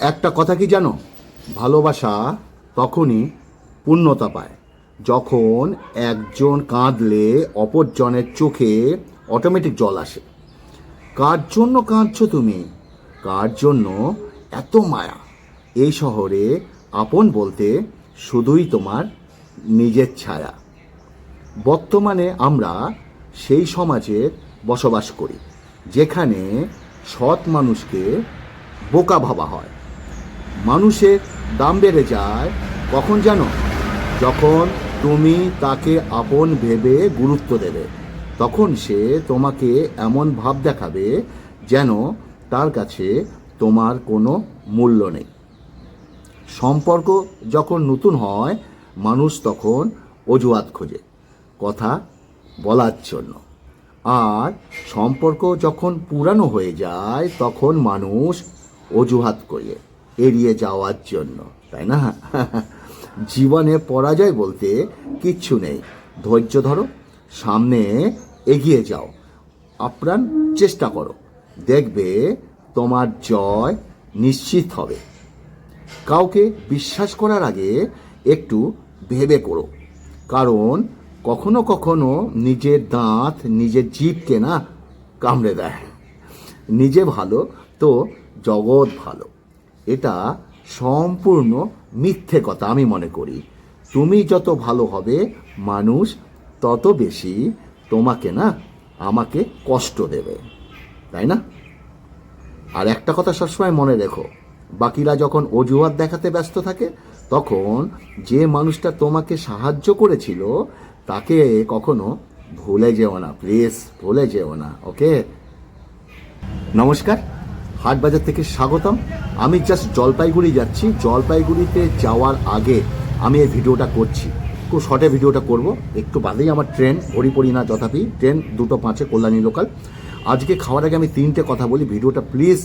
একটা কথা কি জানো? ভালোবাসা তখনই পূর্ণতা পায় যখন একজন কাঁদলে অপরজনের চোখে অটোমেটিক জল আসে। কার জন্য কাঁদছো তুমি? কার জন্য? এত মায়া। এই শহরে আপন বলতে শুধুই তোমার নিজের ছায়া। বর্তমানে আমরা সেই সমাজে বসবাস করি, যেখানে সৎ মানুষকে বোকা ভাবা হয়। মানুষের দাম বেড়ে যায়, কখন জানো যখন তুমি তাকে আপন ভেবে গুরুত্ব দেবে, তখন সে তোমাকে এমন ভাব দেখাবে যেন তার কাছে তোমার কোনো মূল্য নেই। সম্পর্ক যখন নতুন হয়, মানুষ তখন অজুহাত খোঁজে, কথা বলার জন্য। আর সম্পর্ক যখন পুরানো হয়ে যায়, তখন মানুষ অজুহাত করে এড়িয়ে যাওয়ার জন্য, তাই না? জীবনে পরাজয় বলতে কিচ্ছু নেই। ধৈর্য ধরো, সামনে এগিয়ে যাও, আপ্রাণ চেষ্টা করো। দেখবে তোমার জয় নিশ্চিত হবে। কাউকে বিশ্বাস করার আগে একটু ভেবে করো। কারণ কখনো কখনো নিজের দাঁত নিজের জিভকে না কামড়ে দেয়। নিজে ভালো তো জগৎ ভালো। এটা সম্পূর্ণ মিথ্যে কথা আমি মনে করি। তুমি যত ভালো হবে, মানুষ তত বেশি তোমাকে না আমাকে কষ্ট দেবে। তাই না? আর একটা কথা সবসময় মনে রেখো, বাকিরা যখন অজুহাত দেখাতে ব্যস্ত থাকে, তখন যে মানুষটা তোমাকে সাহায্য করেছিল, তাকে কখনো ভুলে যেও না, প্লিজ ভুলে যেও না, ওকে? নমস্কার। হাটবাজার থেকে স্বাগতম। আমি জাস্ট জলপাইগুড়ি যাচ্ছি। জলপাইগুড়িতে যাওয়ার আগে আমি এই ভিডিওটা করছি। খুব শর্টে ভিডিওটা করব। একটু বাদেই আমার ট্রেন ঘড়ি পড়ি না যথাপি। ট্রেন দুটো পাঁচে কল্যাণী লোকাল আজকে খাওয়ার আগে আমি তিনটে কথা বলি। ভিডিওটা প্লিজ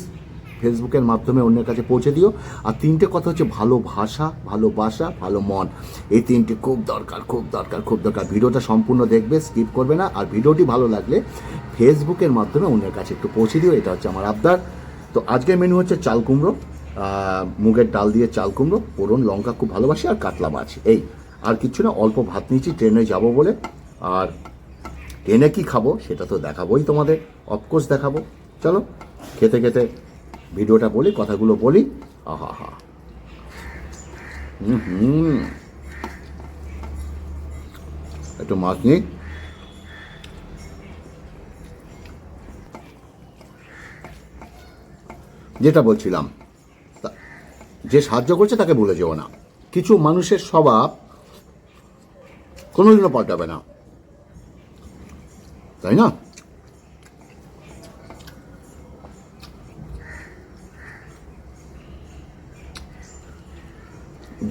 ফেসবুকের মাধ্যমে অন্যের কাছে পৌঁছে দিও। আর তিনটে কথা হচ্ছে ভালো ভাষা ভালোবাসা ভালো মন। এই তিনটে খুব দরকার খুব দরকার খুব দরকার। ভিডিওটা সম্পূর্ণ দেখবে স্কিপ করবে না। আর ভিডিওটি ভালো লাগলে ফেসবুকের মাধ্যমে অন্যের কাছে একটু পৌঁছে দিও। এটা হচ্ছে আমার আবদার। তো আজকের মেনু হচ্ছে চাল কুমড়ো মুগের ডাল দিয়ে চাল কুমড়ো পোড়ন লঙ্কা খুব ভালোবাসি আর কাতলা মাছ। এই, আর কিছু না, অল্প ভাত নিয়েছি, ট্রেনে যাব বলে। আর ট্রেনে কি খাব সেটা তো দেখাবোই তোমাদের অফকোর্স দেখাবো। চলো, খেতে খেতে ভিডিওটা বলি, কথাগুলো বলি। আহা হা। হুম হুম। একটু মাছ নিই। যেটা বলছিলাম যে সাহায্য করছে তাকে ভুলে যেও না। কিছু মানুষের স্বভাব কোনোদিনও পাল্টাবে না। তাই না?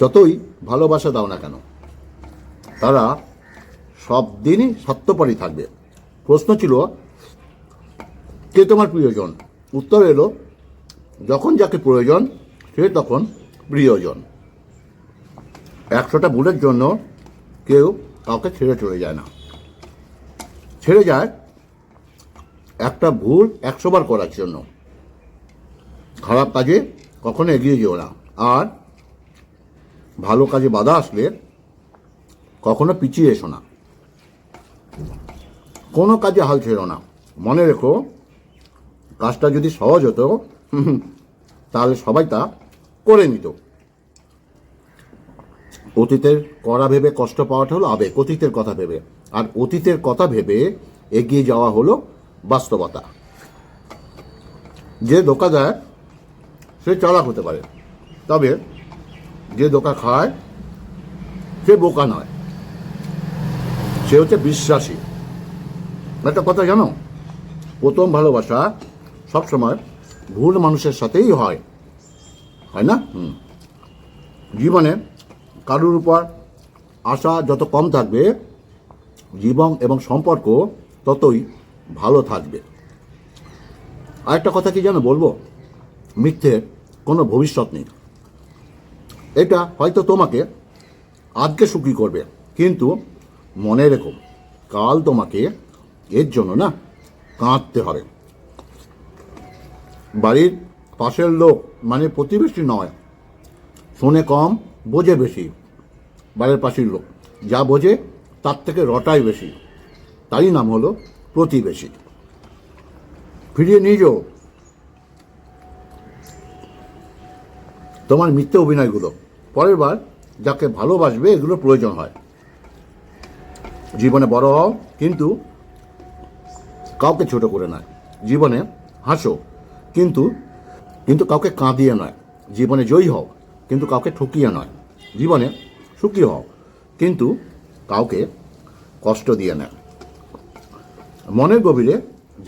যতই ভালোবাসা দাও না কেন, তারা সব দিনই সত্যপরই থাকবে। প্রশ্ন ছিল, কে তোমার প্রিয়জন? উত্তর এলো যখন যাকে প্রয়োজন, সে তখন প্রিয়জন। একশোটা ভুলের জন্য কেউ কাউকে ছেড়ে চলে যায় না। ছেড়ে যায় একটা ভুল একশো বার করার জন্য। খারাপ কাজে কখনো এগিয়ে যেও না। আর ভালো কাজে বাধা আসলে কখনো পিছিয়ে এসো না। কোনো কাজে হাল ছেড়ো না। মনে রেখো, কাজটা যদি সহজ হতো তাহলে সবাই তা করে নিত। অতীতের করা ভেবে কষ্ট পাওয়াটা হলো আবেগ, অতীতের কথা ভেবে। আর অতীতের কথা ভেবে এগিয়ে যাওয়া হলো বাস্তবতা। যে ধোকা দেয়, সে চালাক হতে পারে। তবে যে ধোকা খায়, সে বোকা নয়। সে হচ্ছে বিশ্বাসী। একটা কথা জানো? প্রথম ভালোবাসা সবসময় ভুল মানুষের সাথেই হয়। হয় না? জীবনে কারুর উপর আশা যত কম থাকবে, জীবন এবং সম্পর্ক ততই ভালো থাকবে। আরেকটা কথা কি জানো বলব? মিথ্যের কোনো ভবিষ্যৎ নেই। এটা হয়তো তোমাকে আজকে সুখী করবে, কিন্তু মনে রেখো, কাল তোমাকে এর জন্য না কাঁদতে হবে। বাড়ির পাশের লোক মানে প্রতিবেশী নয়। শোনে কম, বোঝে বেশি। বাড়ির পাশের লোক। যা বোঝে, তার থেকে রটাই বেশি। তারই নাম হলো প্রতিবেশী। ফিরিয়ে নিয়ে যাও। তোমার মিথ্যে অভিনয়গুলো। পরের বার যাকে ভালোবাসবে এগুলো প্রয়োজন হয়। জীবনে বড় হও, কিন্তু কাউকে ছোট করে নয়। জীবনে হাসো। কিন্তু কিন্তু কাউকে কাঁদিয়ে নয়। জীবনে জয়ী হও, কিন্তু কাউকে ঠকিয়ে নয়। জীবনে সুখী হও, কিন্তু কাউকে কষ্ট দিয়ে নেয়। মনের গভীরে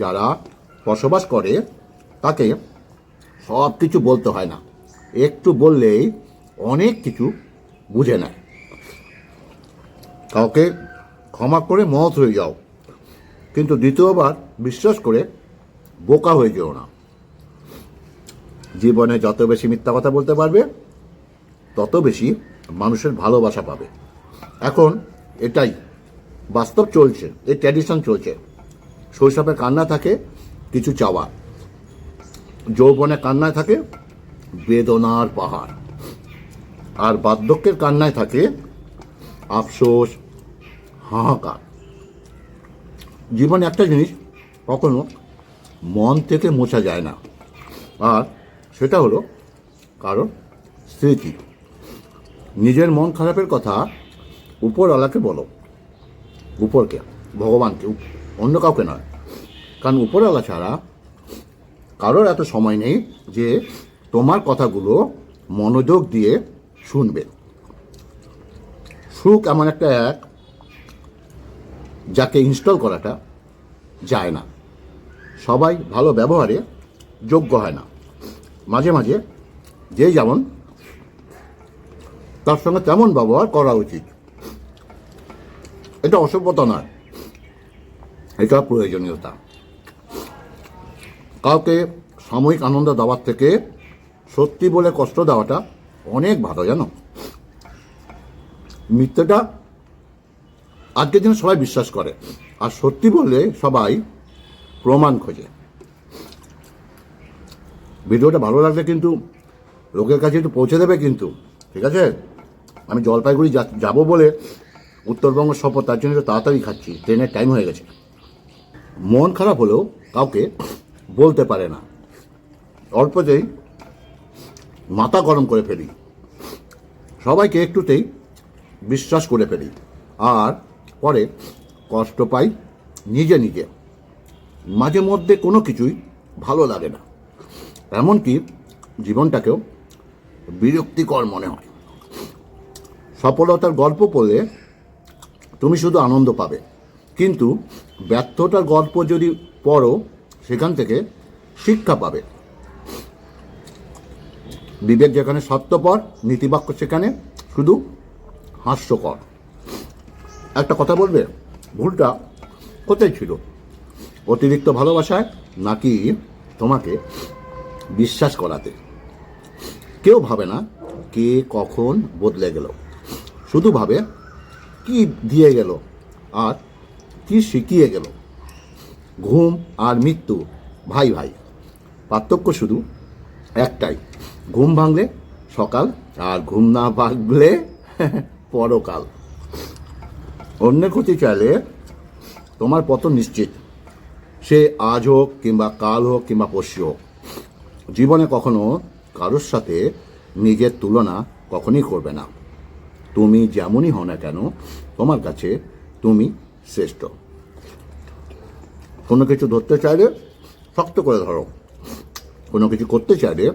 যারা বসবাস করে, তাকে সব কিছু বলতে হয় না। একটু বললেই অনেক কিছু বুঝে নেয়। কাউকে ক্ষমা করে মত হয়ে যাও, কিন্তু দ্বিতীয়বার বিশ্বাস করে বোকা হয়ে যেও না। জীবনে যত বেশি মিথ্যা কথা বলতে পারবে, তত বেশি মানুষের ভালোবাসা পাবে। এখন এটাই, বাস্তব চলছে, এই ট্র্যাডিশন চলছে। শৈশবে কান্না থাকে, কিছু চাওয়া। যৌবনে কান্নায় থাকে, বেদনার পাহাড়। আর বার্ধক্যের কান্নায় থাকে, আফসোস, হাহাকার। জীবনে একটা জিনিস কখনো মন থেকে মোছা যায় না। আর সেটা হলো কারণ স্মৃতি। নিজের মন খারাপের কথা উপরওয়ালাকে বলো। উপরকে, ভগবানকে অন্য কাউকে নয়। কারণ উপরওয়ালা ছাড়া কারোর এত সময় নেই যে তোমার কথাগুলো মনোযোগ দিয়ে শুনবে। সুখ এমন একটা অ্যাপ যাকে ইনস্টল করাটা যায় না। সবাই ভালো ব্যবহারে যোগ্য হয় না। মাঝে মাঝে যে যেমন, তার সঙ্গে তেমন ব্যবহার করা উচিত। এটা অসভ্যতা নয়, এটা প্রয়োজনীয়তা। কাউকে সাময়িক আনন্দ দেওয়ার থেকে সত্যি বলে কষ্ট দেওয়াটা অনেক ভালো, জানো? মিথ্যেটা আজকের দিনে সবাই বিশ্বাস করে, আর সত্যি বললে সবাই প্রমাণ খোঁজে। ভিডিওটা ভালো লাগলে কিন্তু লোকের কাছে একটু পৌঁছে দেবে কিন্তু, ঠিক আছে? আমি জলপাইগুড়ি যাব বলে উত্তরবঙ্গ সফর, তার জন্য তাড়াতাড়ি খাচ্ছি, ট্রেনের টাইম হয়ে গেছে। মন খারাপ হলেও কাউকে বলতে পারে না। অল্পতেই মাথা গরম করে ফেলি। সবাইকে একটুতেই বিশ্বাস করে ফেলি। আর পরে কষ্ট পাই নিজে নিজে। মাঝে মধ্যে কোনো কিছুই ভালো লাগে না। এমনকি জীবনটাকেও বিরক্তিকর মনে হয়। সফলতার গল্প পড়লে তুমি শুধু আনন্দ পাবে। কিন্তু ব্যর্থতার গল্প যদি পড়ো, সেখান থেকে শিক্ষা পাবে। বিবেক যেখানে সত্যপর, নীতিবাক্য সেখানে শুধু হাস্যকর। একটা কথা বলবে, ভুলটা কোথায় ছিল? অতিরিক্ত ভালোবাসায় নাকি তোমাকে বিশ্বাস করাতে। কেউ ভাবে না কে কখন বদলে গেল। শুধু ভাবে কি দিয়ে গেল আর কি শিখিয়ে গেল। ঘুম আর মৃত্যু, ভাই ভাই। পার্থক্য শুধু একটাই, ঘুম ভাঙলে সকাল আর ঘুম না ভাঙলে পরকাল। অন্যের ক্ষতি চাইলে তোমার পতন নিশ্চিত। সে আজ হোক কিংবা কাল হোক কিংবা পরশু হোক। জীবনে কখনো কারোর সাথে নিজের তুলনা কখনই করবে না। তুমি যেমনই হও না কেন, তোমার কাছে তুমি শ্রেষ্ঠ। কোনো কিছু ধরতে চাইলে শক্ত করে ধরো। কোনো কিছু করতে চাইলে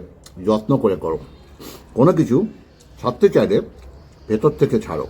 যত্ন করে করো। কোনো কিছু ছাড়তে চাইলে ভেতর থেকে ছাড়ো।